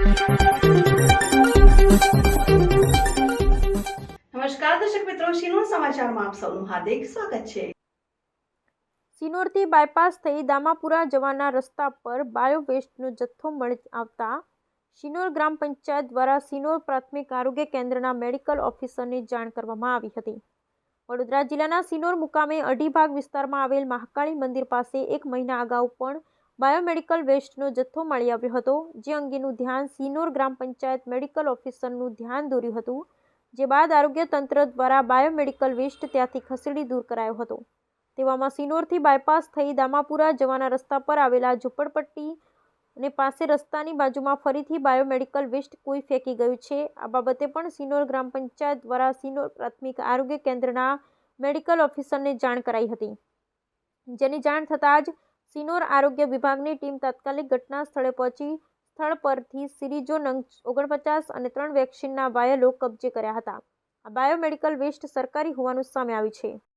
નમસ્કાર દર્શક મિત્રો, શિનોર સમાચારમાં આપ સૌનું હાર્દિક સ્વાગત છે. સિનોરથી બાયપાસ થઈ દામાપુરા જવાના રસ્તા પર બાયો વેસ્ટનો જથ્થો મળી આવતા શિનોર ગ્રામ પંચાયત દ્વારા સિનોર પ્રાથમિક આરોગ્ય કેન્દ્રના મેડિકલ ઓફિસરને જાણ કરવામાં આવી હતી. વડોદરા જિલ્લાના સિનોર મુકામે અઢી ભાગ વિસ્તારમાં આવેલ મહાકાળી મંદિર પાસે એક મહિના અગાઉ પણ બાયોમેડિકલ વેસ્ટનો જથ્થો મળી આવ્યો હતો, જે અંગેનું ધ્યાન સિનોર ગ્રામ પંચાયત મેડિકલ ઓફિસરનું ધ્યાન દોર્યું હતું, જે બાદ આરોગ્ય તંત્ર દ્વારા બાયોમેડિકલ વેસ્ટ ત્યાંથી ખસેડી દૂર કરાયો હતો. તેવામાં સિનોરથી બાયપાસ થઈ દામાપુરા જવાના રસ્તા પર આવેલા ઝુંપડપટ્ટી અને પાસે રસ્તાની બાજુમાં ફરીથી બાયોમેડિકલ વેસ્ટ કોઈ ફેંકી ગયું છે. આ બાબતે પણ સિનોર ગ્રામ પંચાયત દ્વારા સિનોર પ્રાથમિક આરોગ્ય કેન્દ્રના મેડિકલ ઓફિસરને જાણ કરાઈ હતી. જેની જાણ થતાં જ સિનોર આરોગ્ય વિભાગની ટીમ તાત્કાલિક ઘટના સ્થળે પહોંચી. સ્થળ પરથી સિરીજો નંગ ઓગણપચાસ અને ત્રણ વેક્સિનના વાયલો કબજે કર્યા હતા. આ બાયોમેડિકલ વેસ્ટ સરકારી હોવાનું સામે આવ્યું છે.